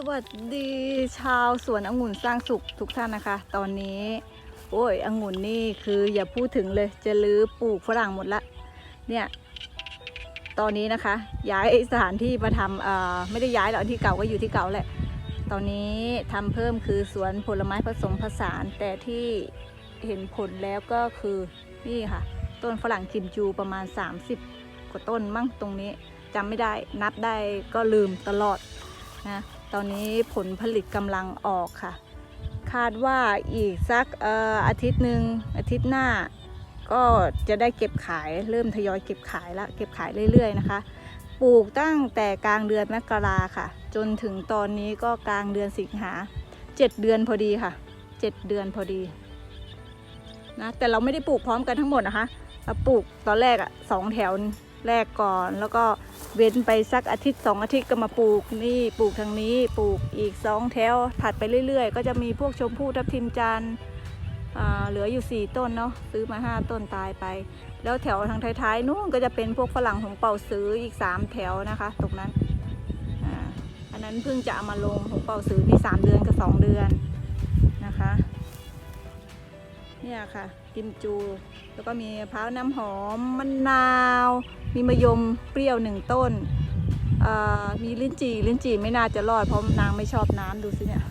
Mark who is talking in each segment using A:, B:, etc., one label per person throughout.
A: สวัสดีชาวสวนองุ่นสร้างสุขทุกท่านนะคะ ตอนนี้ โอ้ยองุ่นนี่คืออย่าพูดถึงเลยจะรื้อปลูกฝรั่งหมดละเนี่ยตอนนี้นะคะ ย้ายสถานที่มาทำเอ่อไม่ได้ย้ายหรอกที่เก่าก็อยู่ที่เก่าแหละ ตอนนี้ทำเพิ่มคือสวนผลไม้ผสมผสาน แต่ที่เห็นผลแล้วก็คือนี่ค่ะ ต้นฝรั่งกิมจูประมาณ 30กว่าต้นมั่งตรงนี้จำไม่ได้นับได้ก็ลืมตลอดนะ ตอนนี้ผลผลิตกำลังออกค่ะ คาดว่าอีกสักอออาทิตย์หนึ่งอาทิตย์หน้า ก็จะได้เก็บขายเริ่มทยอยเก็บขายละเก็บขายเรื่อยๆนะคะ ปลูกตั้งแต่กลางเดือนมกราค่ะ จนถึงตอนนี้ก็กลางเดือนสิงหาเจ็ดเดือนพอดีค่ะเจ็ดเดือนพอดีนะแต่เราไม่ได้ปลูกพร้อมกันทั้งหมดนะคะเราปลูกตอนแรกอะสองแถว แรกก่อน แล้วก็เว้นไปสักอาทิตย์สองอาทิตย์ก็มาปลูกนี่ปลูกทางนี้ปลูกอีกสองแถวถัดไปเรื่อย ๆ ก็จะมีพวกชมพู่ทับทิมจันทร์เหลืออยู่สี่ต้นเนาะซื้อมาห้าต้นตายไป แล้วแถวทางท้ายๆนู้นก็จะเป็นพวกฝรั่งของเป่าซื้ออีก 3 แถวนะคะ ตรงนั้นอันนั้นเพิ่งจะเอามาลงของเป่าซื้อนี่3เดือนกับ 2 เดือนนะคะเนี่ยค่ะกิมจู แล้วก็มีมะพร้าวน้ำหอมมะนาว มีมะยมเปรี้ยวหนึ่งต้นอ่ามีลิ้นจี่ลิ้นจี่ไม่น่าจะรอดเพราะนางไม่ชอบน้ำดูสิเนี่ย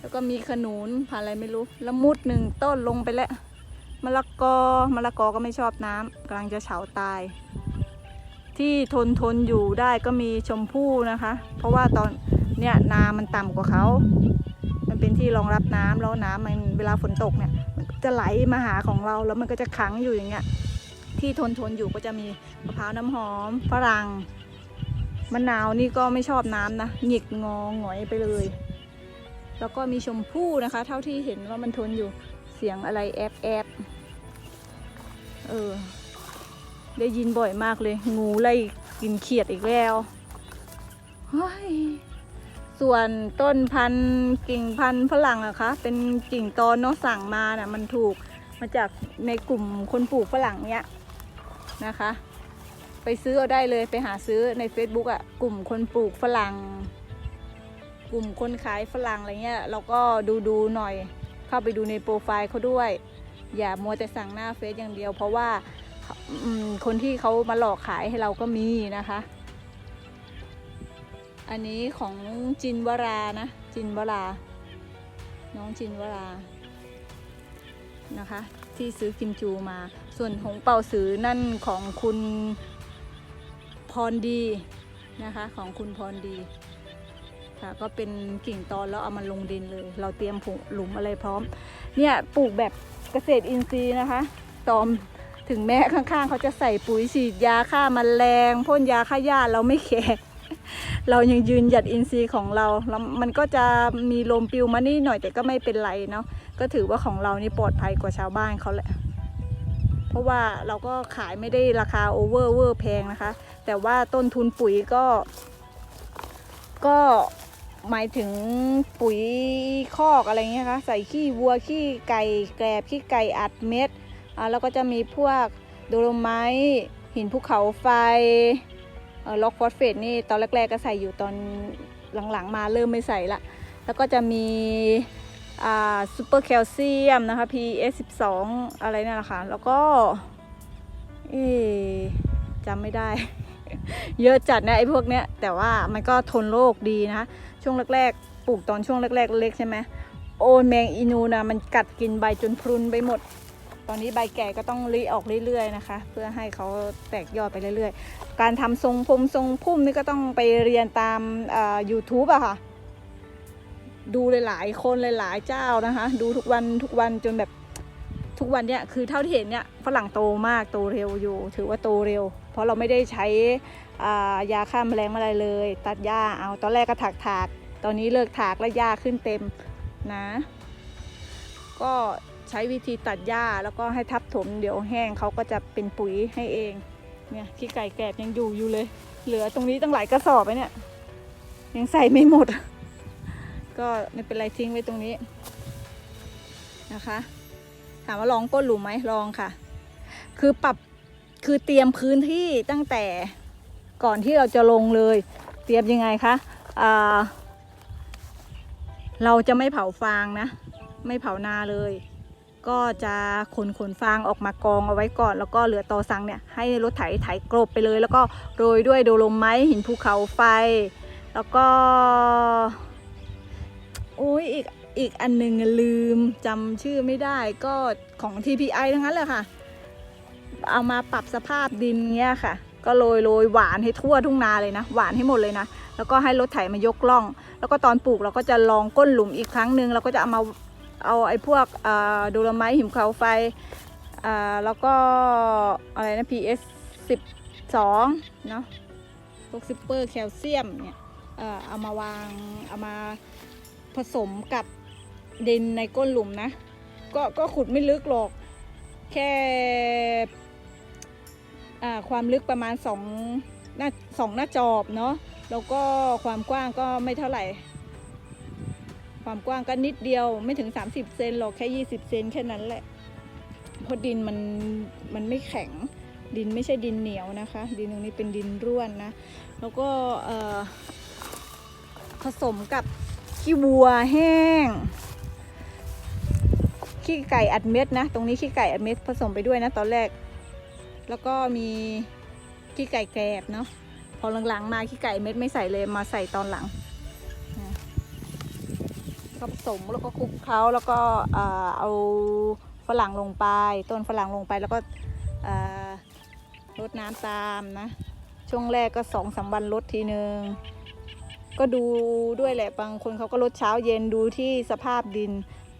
A: แล้วก็มีขนุนพันอะไรไม่รู้ละมุดหนึ่งต้นลงไปแล้วมะละกอมะละกอก็ไม่ชอบน้ำกำลังจะเฉาตาย ที่ทนทนอยู่ได้ก็มีชมพู่นะคะ เพราะว่าตอนเนี้ยนามันต่ำกว่าเขา มันเป็นที่รองรับน้ำแล้วน้ำมันเวลาฝนตกเนี่ย มันจะไหลมาหาของเราแล้วมันก็จะขังอยู่อย่างเงี้ย ที่ทนทนอยู่ก็จะมีมะพร้าวน้ำหอมฝรั่งมะนาวนี่ก็ไม่ชอบน้ำนะหงิกงอหงอยไปเลย แล้วก็มีชมพู่นะคะ เท่าที่เห็นว่ามันทนอยู่เสียงอะไรแอบแอบเออได้ยินบ่อยมากเลย งูไล่กินเขียดอีกแล้วเฮ้ยส่วนต้นพันกิ่งพันฝรั่งอะคะเป็นกิ่งตอนเนาะสั่งมาน่ะมันถูกมาจากในกลุ่มคนปลูกฝรั่งเนี้ย นะคะ ไปซื้อเอาได้เลยไปหาซื้อใน Facebook อะกลุ่มคนปลูกฝรั่ง กลุ่มคนขายฝรั่งอะไรเงี้ยเราก็ดูดูหน่อยเข้าไปดูในโปรไฟล์เขาด้วย อย่ามัวแต่สั่งหน้าเฟซอย่างเดียว เพราะว่าคนที่เขามาหลอกขายให้เราก็มีนะคะ อันนี้ของจินวรานะ จินวรา น้องจินวรานะคะ ที่ซื้อกิมจูมา ส่วนของเป่าสือนั่นของคุณพรดีนะคะของคุณพรดีค่ะก็เป็นกิ่งตอนแล้วเอามาลงดินเลย เราเตรียมผุหลุมอะไรพร้อม เนี่ยปลูกแบบเกษตรอินทรีย์นะคะตอมถึงแม้ข้างๆ เขาจะใส่ปุ๋ยฉีดยาฆ่าแมลงพ่นยาฆ่าหญ้าเราไม่แคร์เรายังยืนหยัดอินทรีย์ของเราแล้วมันก็จะมีลมปิวมานี่หน่อยแต่ก็ไม่เป็นไรเนาะก็ถือว่าของเรานี่ปลอดภัยกว่าชาวบ้านเขาแหละ เพราะว่าเราก็ขายไม่ได้ราคาโอเวอร์เวอร์แพงนะคะ แต่ว่าต้นทุนปุ๋ยก็ ก็หมายถึงปุ๋ยคอกอะไรเงี้ยคะใส่ขี้วัวขี้ไก่แกลบขี้ไก่อัดเม็ดอ่าแล้วก็จะมีพวกโดโลไมต์หินภูเขาไฟเออล็อกฟอสเฟตนี่ตอนแรกๆก็ใส่อยู่ตอนหลังๆมาเริ่มไม่ใส่ละ แล้วก็จะมี ซูเปอร์แคลเซียมนะคะ PS12 อะไรเนั่นแหละค่ะ แล้วก็เอจำไม่ได้ เยอะจัดนะไอ้พวกเนี้ย แต่ว่ามันก็ทนโรคดีนะ ช่วงแรกๆ ปลูกตอนช่วงแรกๆ เล็กใช่ไหมโอนแมงอีนูนะมันกัดกินใบจนพรุนไปหมด ตอนนี้ใบแก่ก็ต้องรีออกเรื่อยๆนะคะ เพื่อให้เขาแตกยอดไปเรื่อยๆ การทำทรงพรมทรงพุ่มนี่ก็ต้องไปเรียนตามอ่า YouTube อะค่ะ ดูหลายๆคนหลายๆเจ้านะคะ ดูทุกวันทุกวันจนแบบทุกวันเนี้ยคือเท่าที่เห็นเนี่ยฝรั่งโตมากโตเร็วอยู่ ถือว่าโตเร็ว เพราะเราไม่ได้ใช้ยาฆ่าแมลงอะไรเลย ตัดหญ้าเอาตอนแรกก็ถากถากตอนนี้เลิกถากแล้วหญ้าขึ้นเต็มนะ ก็ใช้วิธีตัดหญ้าแล้วก็ให้ทับถมเดี๋ยวแห้งเขาก็จะเป็นปุ๋ยให้เองเนี่ยขี้ไก่แกบยังอยู่อยู่เลย เหลือตรงนี้ตั้งหลายกระสอบไปเนี่ยยังใส่ไม่หมด ก็ไม่เป็นไรทิ้งไว้ตรงนี้นะคะ ถามว่าลองก้นหลุมไหมลองค่ะ คือปรับคือเตรียมพื้นที่ตั้งแต่ก่อนที่เราจะลงเลย เตรียมยังไงคะเราจะไม่เผาฟางนะ ไม่เผานาเลย ก็จะขนขนฟางออกมากองเอาไว้ก่อน แล้วก็เหลือตอสังเนี่ยให้รถไถไถกลบไปเลย แล้วก็โรยด้วยโดโลไมต์หินภูเขาไฟ แล้วก็ โอ้ยอีกอีกอันหนึ่งลืมจำชื่อไม่ได้ก็ของ TPI ทั้งนั้นเลยค่ะ เอามาปรับสภาพดินเงี้ยค่ะ ก็โรยโรยหวานให้ทั่วทุ่งนาเลยนะ หวานให้หมดเลยนะ แล้วก็ให้รถไถมายกล่อง แล้วก็ตอนปลูกเราก็จะลองก้นหลุมอีกครั้งหนึ่งเราก็จะเอามาเอาไอ้พวกโดโลไมต์หิมเขาไฟแล้วก็อะไรนะ PS 12เนาะพวกซิปเปอร์แคลเซียมเนี่ยเอามาวางเอามา ผสมกับดินในก้นหลุมนะ ก็ก็ขุดไม่ลึกหรอก แค่ความลึกประมาณ2หน้าสองหน้าจอบเนาะแล้วก็ความกว้างก็ไม่เท่าไหร่ ความกว้างก็นิดเดียวไม่ถึง 30 เซนหรอกแค่ 20 เซนแค่นั้นแหละเพราะดินมันมันไม่แข็งดินไม่ใช่ดินเหนียวนะคะ ดินตรงนี้เป็นดินร่วนนะ แล้วก็ผสมกับ ขี้วัวแห้ง ขี้ไก่อัดเม็ดนะ ตรงนี้ขี้ไก่อัดเม็ดผสมไปด้วยนะ ตอนแรก แล้วก็มีขี้ไก่แกรบเนาะพอหลังๆ มาขี้ไก่เม็ดไม่ใส่เลยมาใส่ตอนหลังก็ผสมแล้วก็คลุกเคล้าแล้วก็เอาฝรั่งลงไป ต้นฝรั่งลงไปแล้วก็เอ่อรดน้ำตามนะ ช่วงแรกก็สองสามวันลดทีหนึ่ง ก็ดูด้วยแหละบางคนเขาก็ลดเช้าเย็นดูที่สภาพดิน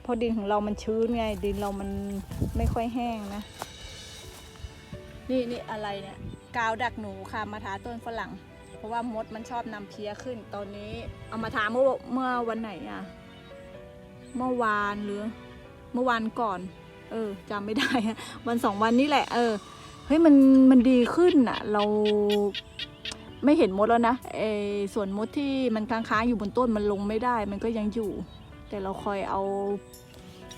A: เพราะดินของเรามันชื้นไง ดินเรามันไม่ค่อยแห้งนะ นี่นี่อะไรเนี่ยกาวดักหนูค่ะมาทาต้นฝรั่ง เพราะว่ามดมันชอบนำเพี้ยขึ้น ตอนนี้เอามาทาเมื่อเมื่อวันไหนอะเมื่อวานหรือ เมื่อวานก่อน เออจำไม่ได้ วันสองวันนี้แหละ เออเฮ้ยมันมันดีขึ้นอะเรา ไม่เห็นมดแล้วนะเอส่วนมดที่มันค้างๆอยู่บนต้นมันลงไม่ได้ มันก็ยังอยู่ แต่เราคอยเอา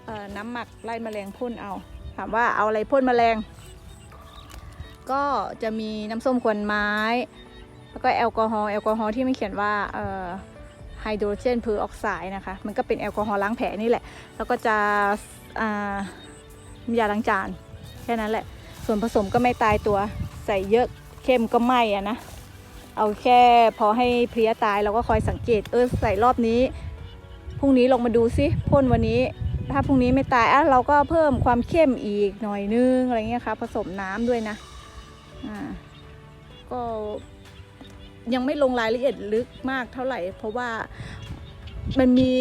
A: เอน้ำหมักไล่แมลงพ่นเอา ถามว่าเอาอะไรพ่นแมลง ก็จะมีน้ำส้มควันไม้ แล้วก็แอลกอฮอล์แอลกอฮอล์ที่ไม่เขียนว่าไฮโดรเจนเพอร์ออกไซด์นะคะ มันก็เป็นแอลกอฮอล์ล้างแผลนี่แหละ แล้วก็จะมียาล้างจานแค่นั้นแหละ ส่วนผสมก็ไม่ตายตัวใส่เยอะเข้มก็ไม่อะนะ เอาแค่พอให้เพลี้ยตายเราก็คอยสังเกต เออใส่รอบนี้พรุ่งนี้ลงมาดูซิพ่นวันนี้ ถ้าพรุ่งนี้ไม่ตายอะเราก็เพิ่มความเข้มอีกหน่อยนึงอะไรเงี้ยค่ะผสมน้ำด้วยนะอ่าก็ยังไม่ลงรายละเอียดลึกมากเท่าไหร่ เพราะว่ามันมี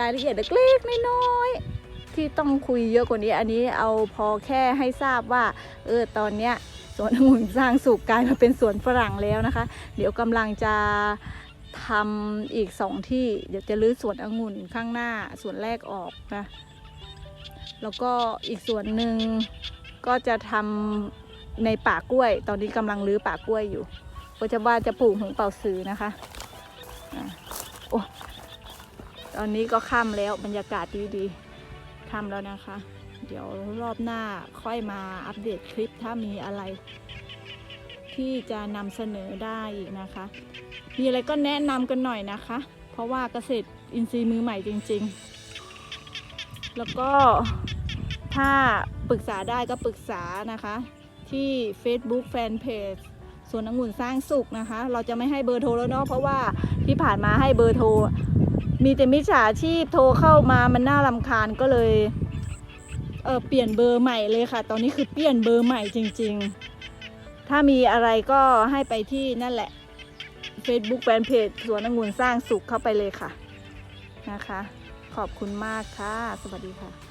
A: รายละเอียดเล็กๆน้อยๆที่ต้องคุยเยอะกว่านี้ อันนี้เอาพอแค่ให้ทราบว่า เออตอนเนี้ย สวนองุ่นสร้างสุกกลายมาเป็นสวนฝรั่งแล้วนะคะ เดี๋ยวกำลังจะทำอีกสองที่เดี๋ยวจะรื้อสวนองุ่นข้างหน้าสวนแรกออกนะแล้วก็อีกส่วนหนึ่งก็จะทำในป่ากล้วย ตอนนี้กำลังรื้อป่ากล้วยอยู่ก็จะว่าจะปลูกหงเป่าสือนะคะอะโอ้ตอนนี้ก็ค่ำแล้วบรรยากาศดีดีๆค่ำแล้วนะคะ เดี๋ยวรอบหน้าค่อยมาอัปเดตคลิปถ้ามีอะไร ที่จะนำเสนอได้อีกนะคะ มีอะไรก็แนะนำกันหน่อยนะคะ เพราะว่าเกษตรอินทรีย์มือใหม่จริง ๆ แล้วก็ถ้าปรึกษาได้ก็ปรึกษานะคะ ที่ Facebook Fanpage สวนองุ่นสร้างสุขนะคะ เราจะไม่ให้เบอร์โทรแล้วเนาะเพราะว่าที่ผ่านมาให้เบอร์โทร มีแต่มิจฉาชีพโทรเข้ามามันน่ารำคาญก็เลย เออเปลี่ยนเบอร์ใหม่เลยค่ะ ตอนนี้คือเปลี่ยนเบอร์ใหม่จริง ๆ ถ้ามีอะไรก็ให้ไปที่นั่นแหละ Facebook แฟนเพจสวนองุ่นสร้างสุขเข้าไปเลยค่ะนะคะ ขอบคุณมากค่ะ สวัสดีค่ะ